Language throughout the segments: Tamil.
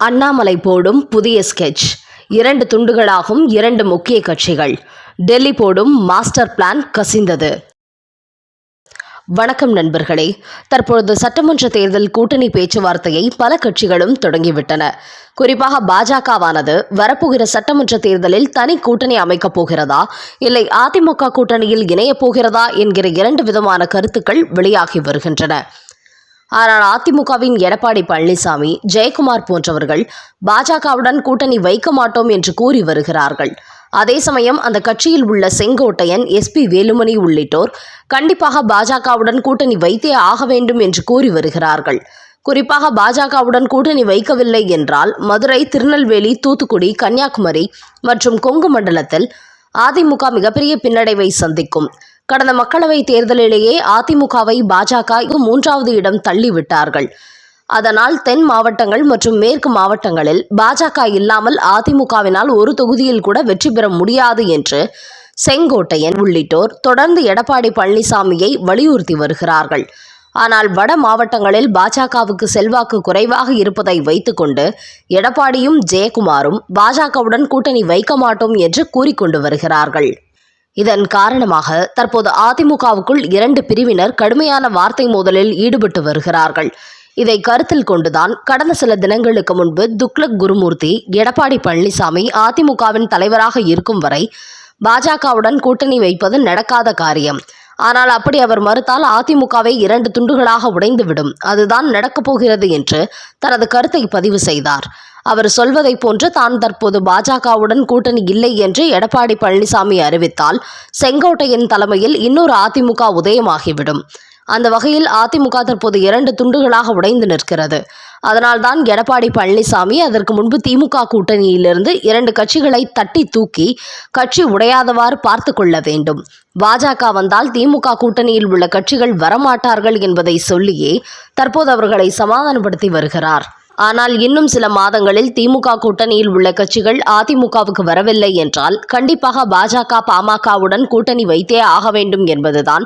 அண்ணாமலை போடும் புதிய ஸ்கெட்ச் இரண்டு துண்டுகளாகும் இரண்டு முக்கிய கட்சிகள். டெல்லி போடும் மாஸ்டர் பிளான் கசிந்தது. வணக்கம் நண்பர்களே. தற்பொழுது சட்டமன்ற தேர்தல் கூட்டணி பேச்சுவார்த்தையை பல கட்சிகளும் தொடங்கிவிட்டன. குறிப்பாக பாஜகவானது வரப்போகிற சட்டமன்ற தேர்தலில் தனி கூட்டணி அமைக்கப் போகிறதா இல்லை அதிமுக கூட்டணியில் இணையப் போகிறதா என்கிற இரண்டு விதமான கருத்துக்கள் வெளியாகி வருகின்றன. ஆனால் அதிமுகவின் எடப்பாடி பழனிசாமி ஜெயக்குமார் போன்றவர்கள் பாஜகவுடன் கூட்டணி வைக்க மாட்டோம் என்று கூறி வருகிறார்கள். அதே சமயம் அந்த கட்சியில் உள்ள செங்கோட்டையன் எஸ்பி வேலுமணி உள்ளிட்டோர் கண்டிப்பாக பாஜகவுடன் கூட்டணி வைத்தே ஆக வேண்டும் என்று கூறி வருகிறார்கள். குறிப்பாக பாஜகவுடன் கூட்டணி வைக்கவில்லை என்றால் மதுரை திருநெல்வேலி தூத்துக்குடி கன்னியாகுமரி மற்றும் கொங்கு மண்டலத்தில் அதிமுக மிகப்பெரிய பின்னடைவை சந்திக்கும். கடந்த மக்களவைத் தேர்தலிலேயே அதிமுகவை பாஜக மூன்றாவது இடம் தள்ளிவிட்டார்கள். அதனால் தென் மாவட்டங்கள் மற்றும் மேற்கு மாவட்டங்களில் பாஜக இல்லாமல் அதிமுகவினால் ஒரு தொகுதியில் கூட வெற்றி பெற முடியாது என்று செங்கோட்டையன் உள்ளிட்டோர் தொடர்ந்து எடப்பாடி பழனிசாமியை வலியுறுத்தி வருகிறார்கள். ஆனால் வட மாவட்டங்களில் பாஜகவுக்கு செல்வாக்கு குறைவாக இருப்பதை வைத்துக்கொண்டு எடப்பாடியும் ஜெயக்குமாரும் பாஜகவுடன் கூட்டணி வைக்க மாட்டோம் என்று கூறிக்கொண்டு வருகிறார்கள். இதன் காரணமாக தற்போது அதிமுகவுக்குள் இரண்டு பிரிவினர் கடுமையான வார்த்தை மோதலில் ஈடுபட்டு வருகிறார்கள். இதை கருத்தில் கொண்டுதான் கடந்த சில தினங்களுக்கு முன்பு துக்ளக் குருமூர்த்தி எடப்பாடி பழனிசாமி அதிமுகவின் தலைவராக இருக்கும் வரை பாஜகவுடன் கூட்டணி வைப்பது நடக்காத காரியம். ஆனால் அப்படி அவர் மறுத்தால் அதிமுகவை இரண்டு துண்டுகளாக உடைந்துவிடும். அதுதான் நடக்கப் போகிறது என்று தனது கருத்தை பதிவு செய்தார். அவர் சொல்வதைப் போன்று தான் தற்போது பாஜகவுடன் கூட்டணி இல்லை என்று எடப்பாடி பழனிசாமி அறிவித்தால் செங்கோட்டையின் தலைமையில் இன்னொரு அதிமுக உதயமாகிவிடும். அந்த வகையில் அதிமுக தற்போது இரண்டு துண்டுகளாக உடைந்து நிற்கிறது. அதனால்தான் எடப்பாடி பழனிசாமி அதற்கு முன்பு திமுக கூட்டணியிலிருந்து இரண்டு கட்சிகளை தட்டி தூக்கி கட்சி உடையாதவாறு பார்த்து கொள்ள வேண்டும். பாஜக வந்தால் திமுக கூட்டணியில் உள்ள கட்சிகள் வரமாட்டார்கள் என்பதை சொல்லியே தற்போது அவர்களை சமாதானப்படுத்தி வருகிறார். ஆனால் இன்னும் சில மாதங்களில் திமுக கூட்டணியில் உள்ள கட்சிகள் அதிமுகவுக்கு வரவில்லை என்றால் கண்டிப்பாக பாஜக பாமகவுடன் கூட்டணி வைத்தே ஆக வேண்டும் என்பதுதான்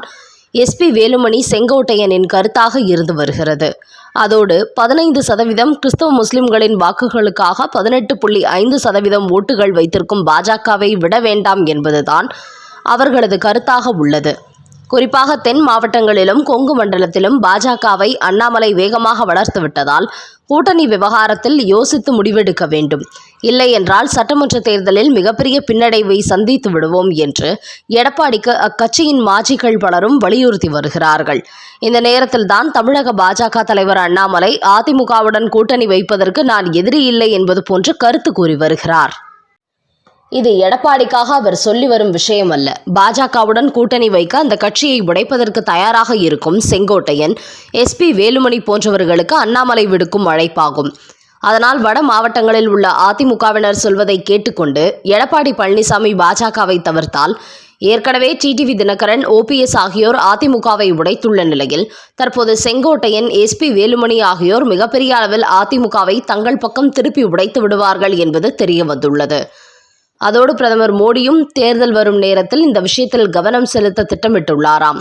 எஸ்பி வேலுமணி செங்கோட்டையனின் கருத்தாக இருந்து வருகிறது. அதோடு பதினைந்து சதவீதம் கிறிஸ்தவ முஸ்லிம்களின் வாக்குகளுக்காக பதினெட்டு புள்ளி ஐந்து சதவீதம் ஓட்டுகள் வைத்திருக்கும் பாஜகவை விட வேண்டாம் என்பதுதான் அவர்களது கருத்தாக உள்ளது. குறிப்பாக தென் மாவட்டங்களிலும் கொங்கு மண்டலத்திலும் பாஜகவை அண்ணாமலை வேகமாக வளர்த்துவிட்டதால் கூட்டணி விவகாரத்தில் யோசித்து முடிவெடுக்க வேண்டும். இல்லை என்றால் சட்டமன்ற தேர்தலில் மிகப்பெரிய பின்னடைவை சந்தித்து விடுவோம் என்று எடப்பாடிக்கு அக்கட்சியின் மாஜிகள் பலரும் வலியுறுத்தி வருகிறார்கள். இந்த நேரத்தில்தான் தமிழக பாஜக தலைவர் அண்ணாமலை அதிமுகவுடன் கூட்டணி வைப்பதற்கு நான் எதிரி இல்லை என்பது போன்று கருத்து கூறி வருகிறார். இது எடப்பாடிக்காக அவர் சொல்லி வரும் விஷயம் அல்ல. பாஜகவுடன் கூட்டணி வைக்க அந்த கட்சியை உடைப்பதற்கு தயாராக இருக்கும் செங்கோட்டையன் எஸ்பி வேலுமணி போன்றவர்களுக்கு அண்ணாமலை விடுக்கும் அழைப்பாகும். அதனால் வட மாவட்டங்களில் உள்ள அதிமுகவினர் சொல்வதை கேட்டுக்கொண்டு எடப்பாடி பழனிசாமி பாஜகவை தவிர்த்தால் ஏற்கனவே டிடிவி தினகரன் ஓபிஎஸ் ஆகியோர் அதிமுகவை உடைத்துள்ள நிலையில் தற்போது செங்கோட்டையன் எஸ்பி வேலுமணி ஆகியோர் மிகப்பெரிய அளவில் அதிமுகவை தங்கள் பக்கம் திருப்பி உடைத்து விடுவார்கள் என்பது தெரிய வந்துள்ளது. அதோடு பிரதமர் மோடியும் தேர்தல் வரும் நேரத்தில் இந்த விஷயத்தில் கவனம் செலுத்த திட்டமிட்டுள்ளாராம்.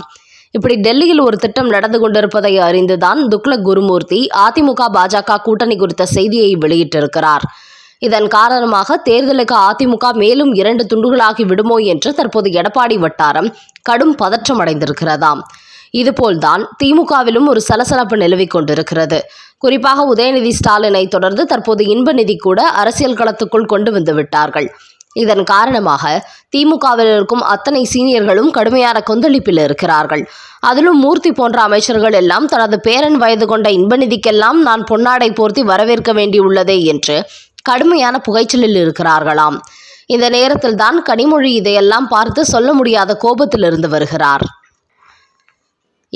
இப்படி டெல்லியில் ஒரு திட்டம் நடந்து கொண்டிருப்பதை அறிந்துதான் துக்ளக் குருமூர்த்தி அதிமுக பாஜக கூட்டணி குறித்த செய்தியை வெளியிட்டிருக்கிறார். இதன் காரணமாக தேர்தலுக்கு அதிமுக மேலும் இரண்டு துண்டுகளாகி விடுமோ என்று தற்போது எடப்பாடி வட்டாரம் கடும் பதற்றம் அடைந்திருக்கிறதாம். இதுபோல்தான் திமுகவிலும் ஒரு சலசலப்பு நிலவிக் கொண்டிருக்கிறது. குறிப்பாக உதயநிதி ஸ்டாலினை தொடர்ந்து தற்போது இன்ப நிதி கூட அரசியல் களத்துக்குள் கொண்டு வந்து விட்டார்கள். இதன் காரணமாக திமுகவில் இருக்கும் அத்தனை சீனியர்களும் கடுமையான கொந்தளிப்பில் இருக்கிறார்கள். அதிலும் மூர்த்தி போன்ற அமைச்சர்கள் எல்லாம் தனது பேரன் வயது கொண்ட இன்பநிதிக்கெல்லாம் நான் பொன்னாடை போர்த்தி வரவேற்க வேண்டியுள்ளதே என்று கடுமையான புகைச்சலில் இருக்கிறார்களாம். இந்த நேரத்தில் தான் கனிமொழி இதையெல்லாம் பார்த்து சொல்ல முடியாத கோபத்தில் இருந்து வருகிறார்.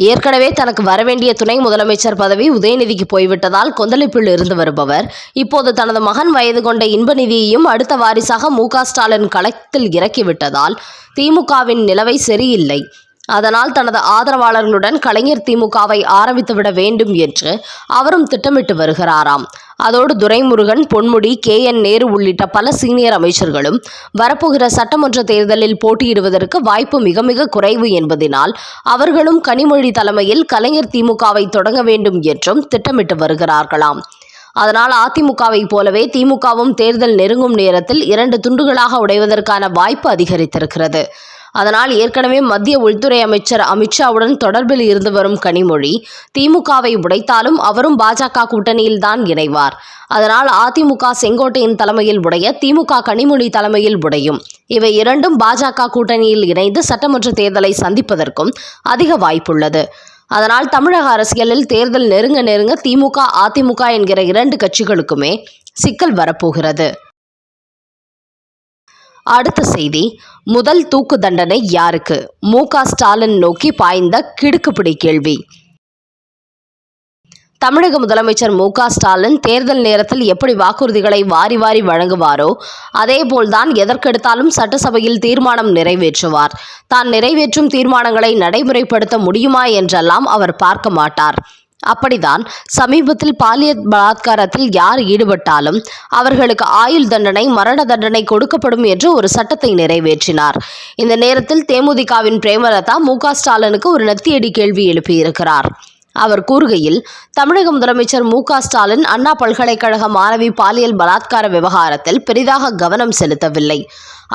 ஏற்கனவே தனக்கு வரவேண்டிய துணை முதலமைச்சர் பதவி உதயநிதிக்கு போய்விட்டதால் கொந்தளிப்பில் இருந்து வருபவர். இப்போது தனது மகன் வயது கொண்ட இன்பநிதியையும் அடுத்த வாரிசாக மு க ஸ்டாலின் களத்தில் இறக்கிவிட்டதால் திமுகவின் நிலவை சரியில்லை அதனால் தனது ஆதரவாளர்களுடன் கலைஞர் திமுகவை ஆரம்பித்துவிட வேண்டும் என்று அவரும் திட்டமிட்டு வருகிறாராம். அதோடு துரைமுருகன் பொன்முடி கே. என். நேரு உள்ளிட்ட பல சீனியர் அமைச்சர்களும் வரப்போகிற சட்டமன்ற தேர்தலில் போட்டியிடுவதற்கு வாய்ப்பு மிக மிக குறைவு என்பதினால் அவர்களும் கனிமொழி தலைமையில் கலைஞர் திமுகவை தொடங்க வேண்டும் என்றும் திட்டமிட்டு வருகிறார்களாம். அதனால் அதிமுகவை போலவே திமுகவும் தேர்தல் நெருங்கும் நேரத்தில் இரண்டு துண்டுகளாக உடைவதற்கான வாய்ப்பு அதிகரித்திருக்கிறது. அதனால் ஏற்கனவே மத்திய உள்துறை அமைச்சர் அமித்ஷாவுடன் தொடர்பில் இருந்து வரும் கனிமொழி திமுகவை உடைத்தாலும் அவரும் பாஜக கூட்டணியில்தான் இணைவார். அதனால் அதிமுக செங்கோட்டையின் தலைமையில் உடைய திமுக கனிமொழி தலைமையில் உடையும். இவை இரண்டும் பாஜக கூட்டணியில் இணைந்து சட்டமன்ற தேர்தலை சந்திப்பதற்கும் அதிக வாய்ப்புள்ளது. அதனால் தமிழக அரசியலில் தேர்தல் நெருங்க நெருங்க திமுக அதிமுக என்கிற இரண்டு கட்சிகளுக்குமே சிக்கல் வரப்போகிறது. அடுத்த செய்தி முதல் தூக்கு தண்டனை யாருக்கு? மு. ஸ்டாலின் நோக்கி பாய்ந்த கிடுக்குப்பிடி கேள்வி. தமிழக முதலமைச்சர் மு. ஸ்டாலின் தேர்தல் நேரத்தில் எப்படி வாக்குறுதிகளை வாரி வாரி வழங்குவாரோ அதேபோல்தான் எதற்கெடுத்தாலும் சட்டசபையில் தீர்மானம் நிறைவேற்றுவார். தான் நிறைவேற்றும் தீர்மானங்களை நடைமுறைப்படுத்த முடியுமா என்றெல்லாம் அவர் பார்க்க மாட்டார். அப்படிதான் சமீபத்தில் பாலியல் பலாத்காரத்தில் யார் ஈடுபட்டாலும் அவர்களுக்கு ஆயுள் தண்டனை மரண தண்டனை கொடுக்கப்படும் என்று ஒரு சட்டத்தை நிறைவேற்றினார். இந்த நேரத்தில் தேமுதிகவின் பிரேமலதா மு ஸ்டாலினுக்கு ஒரு நெத்தியடி கேள்வி எழுப்பியிருக்கிறார். அவர் கூறுகையில் தமிழக முதலமைச்சர் மு ஸ்டாலின் அண்ணா பல்கலைக்கழக மாணவி பாலியல் பலாத்கார விவகாரத்தில் பெரிதாக கவனம் செலுத்தவில்லை.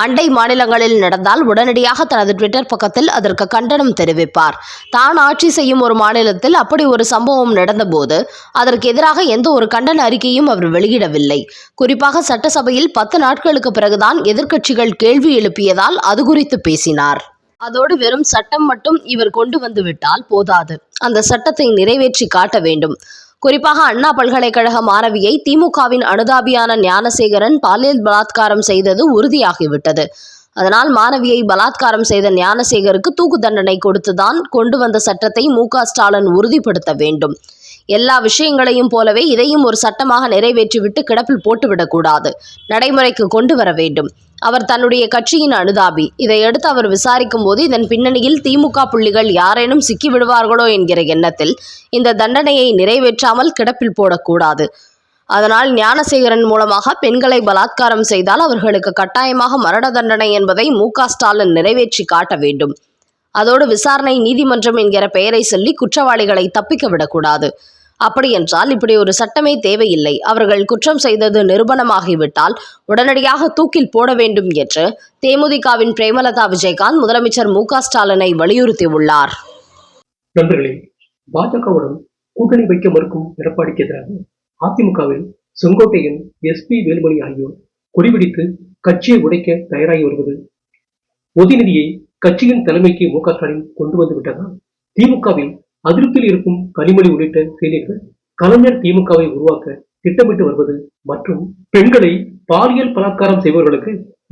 அண்டை மாநிலங்களில் நடந்தால் உடனடியாக தனது ட்விட்டர் பக்கத்தில் அதற்கு கண்டனம் தெரிவிப்பார். தான் ஆட்சி செய்யும் ஒரு மாநிலத்தில் அப்படி ஒரு சம்பவம் நடந்தபோது அதற்கு எதிராக எந்த ஒரு கண்டன அறிக்கையும் அவர் வெளியிடவில்லை. குறிப்பாக சட்டசபையில் பத்து நாட்களுக்கு பிறகுதான் எதிர்க்கட்சிகள் கேள்வி எழுப்பியதால் அது குறித்து பேசினார். அதோடு வெறும் சட்டம் மட்டும் இவர் கொண்டு வந்து விட்டால் போதாது. அந்த சட்டத்தை நிறைவேற்றி காட்ட வேண்டும். குறிப்பாக அண்ணா பல்கலைக்கழக மாணவியை திமுகவின் அனுதாபியான ஞானசேகரன் பாலியல் பலாத்காரம் செய்தது உறுதியாகிவிட்டது. அதனால் மாணவியை பலாத்காரம் செய்த ஞானசேகருக்கு தூக்கு தண்டனை கொடுத்துதான் கொண்டு வந்த சட்டத்தை மு ஸ்டாலின் உறுதிப்படுத்த வேண்டும். எல்லா விஷயங்களையும் போலவே இதையும் ஒரு சட்டமாக நிறைவேற்றிவிட்டு கிடப்பில் போட்டுவிடக்கூடாது. நடைமுறைக்கு கொண்டு வர வேண்டும். அவர் தன்னுடைய கட்சியின் அனுதாபி. இதையடுத்து அவர் விசாரிக்கும் போது இதன் பின்னணியில் திமுக புள்ளிகள் யாரேனும் சிக்கிவிடுவார்களோ என்கிற எண்ணத்தில் இந்த தண்டனையை நிறைவேற்றாமல் கிடப்பில் போடக்கூடாது. அதனால் ஞானசேகரன் மூலமாக பெண்களை பலாத்காரம் செய்தால் அவர்களுக்கு கட்டாயமாக மரண தண்டனை என்பதை மு ஸ்டாலின் நிறைவேற்றி காட்ட வேண்டும். அதோடு விசாரணை நீதிமன்றம் என்கிற பெயரை சொல்லி குற்றவாளிகளை தப்பிக்க விடக்கூடாது. அப்படியென்றால் இப்படி ஒரு சட்டமே தேவையில்லை. அவர்கள் குற்றம் செய்தது நிரூபணமாகிவிட்டால் உடனடியாக தூக்கில் போட வேண்டும் என்று தேமுதிகவின் பிரேமலதா விஜயகாந்த் முதலமைச்சர் மு க ஸ்டாலினை வலியுறுத்தியுள்ளார். நண்பர்களே பாஜகவுடன் கூட்டணி வைக்க மறுக்கும் எடப்பாடிக்கு எதிராக அதிமுகவில் செங்கோட்டையன் எஸ் பி வேலுமணி ஆகியோர் கொடிபிடித்து கட்சியை உடைக்க தயாராகி வருவது. உதயநிதியை கட்சியின் தலைமைக்கு மு க ஸ்டாலின் கொண்டு வந்து விட்டதால் திமுகவில் அதிருப்தியில் இருக்கும் கனிமொழி உள்ளிட்ட சீனியர்கள் கலைஞர் திமுகவை உருவாக்க திட்டமிட்டு வருவது மற்றும் பெண்களை பாலியல் பலாத்காரம் செய்பவர்களுக்கு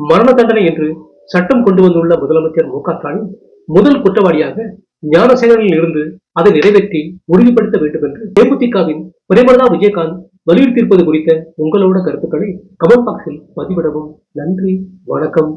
மரண தண்டனை என்று சட்டம் கொண்டு வந்துள்ள முதலமைச்சர் மு க ஸ்டாலின் முதல் குற்றவாளியாக ஞானசேகரனில் இருந்து அதை நிறைவேற்றி உறுதிப்படுத்த வேண்டும் என்று தேமுதிகவின் பிரேமலதா விஜயகாந்த் வலியுறுத்தியிருப்பது குறித்த உங்களோட கருத்துக்களை கமெண்ட் பாக்ஸில் பதிவிடவும். நன்றி வணக்கம்.